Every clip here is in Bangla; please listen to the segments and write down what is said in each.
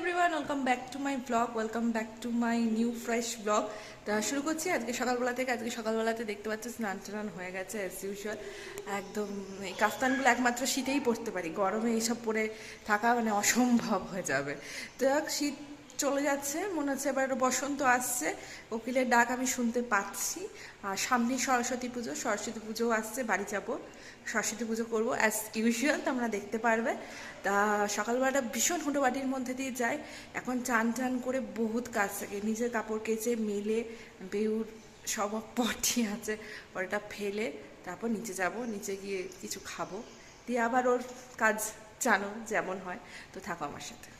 Everyone welcome back to my blog welcome back to my new fresh blog তা শুরু করছি, আজকে সকালবেলা থেকে, আজকে সকালবেলাতে দেখতে পাচ্ছি স্নান টান হয়ে গেছে অ্যাজ ইউজুয়াল একদম এই কাফতানগুলো একমাত্র শীতেই পড়তে পারি, গরমে এইসব পরে থাকা মানে অসম্ভব হয়ে যাবে। তো শীত চলে যাচ্ছে, মনে হচ্ছে এবার বসন্ত আসছে কোকিলের ডাক আমি শুনতে পাচ্ছি। আর সামনে সরস্বতী পুজো, সরস্বতী পুজোও আসছে, বাড়ি যাব। সরস্বতী পুজো করব অ্যাজ ইউজুয়াল তোমরা দেখতে পারবে। তা সকালবেলাটা ভীষণ হুটোবাটির মধ্যে দিয়ে যাই এখন চান টান করে বহুত কাজ থাকে। নিজের কাপড় কেচে, মেলে, বেউর সব পটি আছে ওটা ফেলে, তারপর নিচে যাব, নিচে গিয়ে কিছু খাব। দিয়ে আবার ওর কাজ জানো, যেমন হয়। তো থাকো আমার সাথে।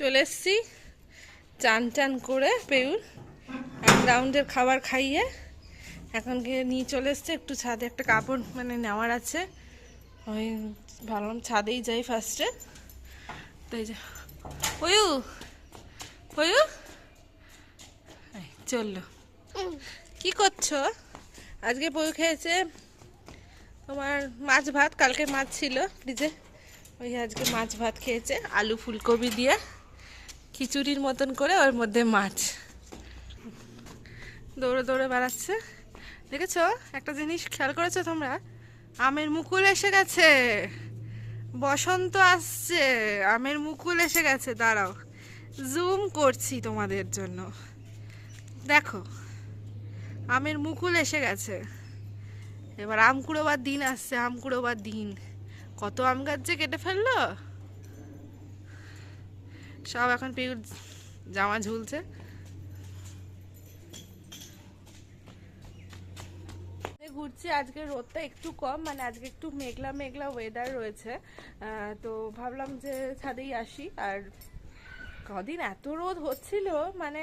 চলে এসছি। চান টান করে পেউর এক রাউন্ডের খাবার খাইয়ে এখন গিয়ে নিয়ে চলে এসছে। একটু ছাদে একটা কাপড় মানে নেওয়ার আছে। ওই ভাবলাম ছাদেই যাই ফার্স্টে তাই যে ওয়ু ওয়ু চলল। কি করছ? আজকে বউ খেয়েছে তোমার মাছ ভাত, কালকে মাছ ছিল ফ্রিজে ওই আজকে মাছ ভাত খেয়েছে, আলু ফুলকপি দিয়ে। খিচুড়ির মতন করে ওর মধ্যে মাছ। দৌড়ে দৌড়ে বেড়াচ্ছে। দেখেছ? একটা জিনিস খেয়াল করেছ তোমরা? আমের মুকুল এসে গেছে। বসন্ত আসছে। আমের মুকুল এসে গেছে। দাঁড়াও। জুম করছি তোমাদের জন্য। দেখো। আমের মুকুল এসে গেছে। এবার আম কুড়োবার দিন আসছে। আম কুড়োবার দিন। কত আম গাছ যে কেটে ফেলল? সব এখন পিউর জামা ঝুলছে। ঘুরছি আজকে, রোদটা একটু কম মানে আজকে একটু মেঘলা মেঘলা ওয়েদার রয়েছে। তো ভাবলাম যে ছাদেই আসি। আর কদিন এত রোদ হচ্ছিল মানে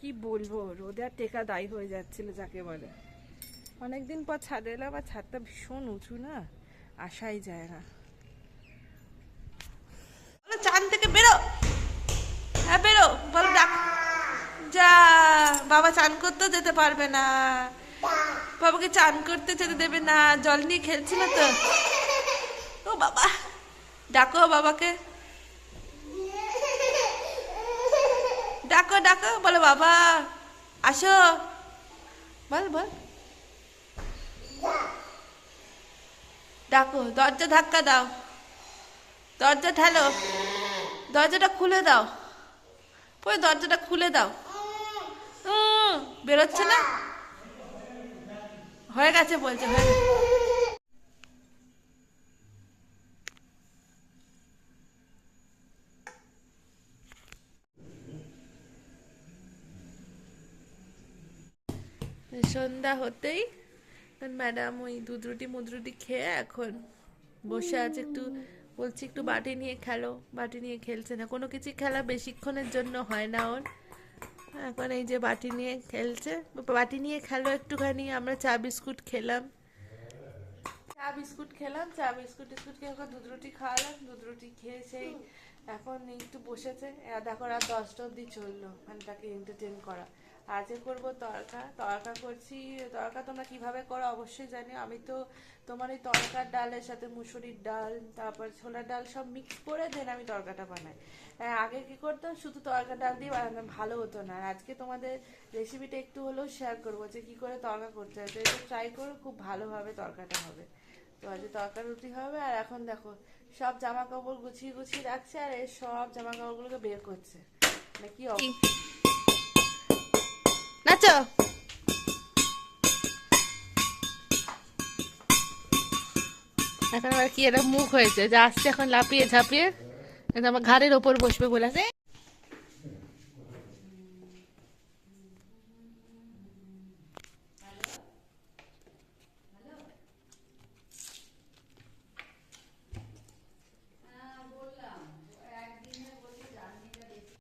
কি বলব, রোদে আর টেকা দায়ী হয়ে যাচ্ছিল, যাকে বলে। অনেকদিন পর ছাদে এলাম, আর ছাদটা ভীষণ উঁচু না? আসাই যায় না বলো, চান থেকে বেরো হ্যাঁ বেরো বলো ডাক যা, বাবা চান করতেও যেতে পারবে না। বাবাকে চান করতে যেতে দেবে না, জল নিয়ে খেলছিল তো। ও বাবা, ডাকো বাবাকে। ডাকো ডাকো, বলো বাবা, আসো। বল বল। ডাকো, দরজা ধাক্কা দাও। দরজা ঠেলো। দরজাটা খুলে দাও। পরে দরজাটা খুলে দাও। বেরোচ্ছে না? হয়ে গেছে বলছে, হয়ে সন্ধ্যা হতেই ম্যাডাম ওই দুধ রুটি মুদ রুটি খেয়ে এখন বসে আছে, একটু বলছি একটু বাটি নিয়ে খেলো, বাটি নিয়ে খেলছে না। কোনো কিছু খেলা বেশিক্ষণের জন্য হয় না ওর। এখন এই যে বাটি নিয়ে খেলছে। বাটি নিয়ে খেলো একটুখানি, আমরা চা বিস্কুট খেলাম। চা বিস্কুট খেলাম, চা বিস্কুট টিস্কুট খেয়ে এখন দুধ রুটি খাওয়ালাম, দুধ রুটি খেয়ে সেই এখন একটু বসেছে। দেখো রাত দশটা অব্দি চলল মানে তাকে এন্টারটেন করা। আজকে করব তরকা তরকা করছি তরকা তোমরা কীভাবে করো অবশ্যই জানি আমি তো তোমার এই তরকার ডালের সাথে মুসুরির ডাল তারপর ছোলার ডাল সব মিক্স করে দেন আমি তরকাটা বানাই। হ্যাঁ, আগে কি করতাম? শুধু তরকার ডাল দিয়ে বানাতাম ভালো হতো না। আর আজকে তোমাদের রেসিপিটা একটু হলেও শেয়ার করব যে কি করে তরকা করতে হয়। তো এটা ট্রাই করো খুব ভালোভাবে তরকাটা হবে। তো আজকে তরকা রুটি হবে আর এখন দেখো সব জামা কাপড় গুছিয়ে গুছিয়ে রাখছে আর এই সব জামা কাপড়গুলোকে বের করছে। মানে কি অব- নাচো। এখন আবার কি একটা মুখ হয়েছে, যে আসছে এখন লাপিয়ে ঝাঁপিয়ে আমার ঘাড়ের ওপর বসবে বলে